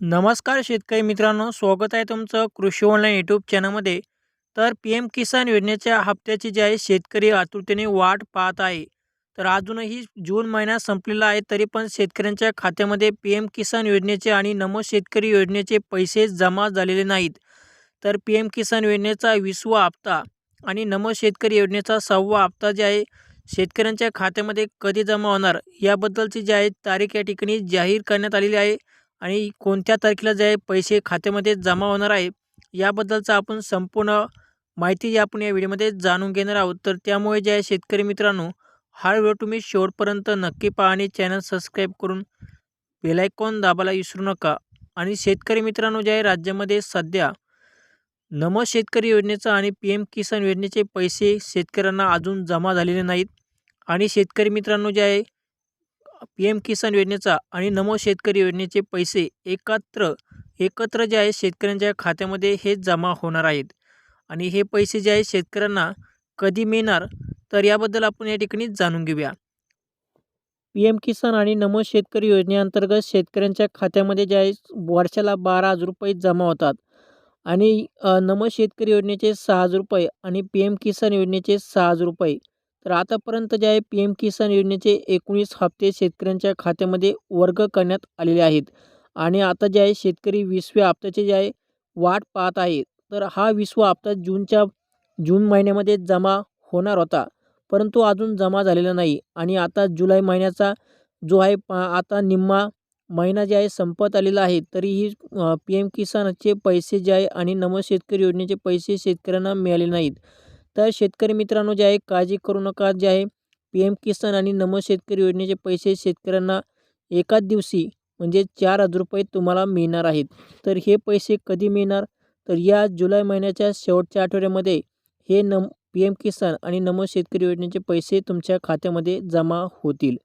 नमस्कार शेतकरी मित्रांनो स्वागत आहे तुमचं कृषी ऑनलाईन यूट्यूब चॅनलमध्ये तर पी एम किसान योजनेच्या हप्त्याची जी आहे शेतकरी आतुरतेने वाट पाहत आहे. तर अजूनही जून महिना संपलेला आहे तरी पण शेतकऱ्यांच्या खात्यामध्ये पी एम किसान योजनेचे आणि नमो शेतकरी योजनेचे पैसे जमा झालेले नाहीत. तर पी एम किसान योजनेचा विसवा हप्ता आणि नमो शेतकरी योजनेचा सहावा हप्ता जे आहे शेतकऱ्यांच्या खात्यामध्ये कधी जमा होणार? याबद्दलची जी आहे तारीख या ठिकाणी जाहीर करण्यात आलेली आहे. आणि कोणत्या तारखेला जे आहे पैसे खात्यामध्ये जमा होणार आहे याबद्दलचा आपण संपूर्ण माहिती आपण या व्हिडिओमध्ये जाणून घेणार आहोत. तर त्यामुळे जे आहे शेतकरी मित्रांनो हा व्हिडिओ तुम्ही शेवटपर्यंत नक्की पहा आणि चॅनल सबस्क्राईब करून बेलायकॉन दाबायला विसरू नका. आणि शेतकरी मित्रांनो जे आहे राज्यामध्ये सध्या नम शेतकरी योजनेचा आणि पी एम किसान योजनेचे पैसे शेतकऱ्यांना अजून जमा झालेले नाहीत. आणि शेतकरी मित्रांनो जे आहे पी एम किसान योजनेचा आणि नमो शेतकरी योजनेचे पैसे एकत्र एकत्र जे आहे शेतकऱ्यांच्या खात्यामध्ये हे जमा होणार आहेत. आणि हे पैसे जे आहे शेतकऱ्यांना कधी मिळणार तर याबद्दल आपण या ठिकाणी जाणून घेऊया. पी एम किसान आणि नमो शेतकरी योजनेअंतर्गत शेतकऱ्यांच्या खात्यामध्ये जे आहे वर्षाला बारा हजार रुपये जमा होतात. आणि नमो शेतकरी योजनेचे सहा हजार रुपये आणि पी एम किसान योजनेचे सहा हजार रुपये. तर आतापर्यंत जे आहे पी एम किसान योजनेचे एकोणीस हप्ते शेतकऱ्यांच्या खात्यामध्ये वर्ग करण्यात आलेले आहेत. आणि आता जे आहे शेतकरी वीसव्या हप्त्याचे जे आहे वाट पाहत आहे तर हा वीसवा हप्ता जूनच्या जून महिन्यामध्ये जमा होणार होता. परंतु अजून जमा झालेला नाही. आणि आता जुलै महिन्याचा जो आहे आता निम्मा महिना जे आहे संपत आलेला आहे. तरीही पी एम किसानचे पैसे जे आहे आणि नमो शेतकरी योजनेचे पैसे शेतकऱ्यांना मिळाले नाहीत. तर शेतकरी मित्रांनो जे आहे काळजी करू नका. जे आहे पी एम किसान आणि नमो शेतकरी योजनेचे पैसे शेतकऱ्यांना एकाच दिवशी म्हणजे चार हजार रुपये तुम्हाला मिळणार आहेत. तर हे पैसे कधी मिळणार? तर या जुलै महिन्याच्या शेवटच्या आठवड्यामध्ये हे नम पी एम किसान आणि नमो शेतकरी योजनेचे पैसे तुमच्या खात्यामध्ये जमा होतील.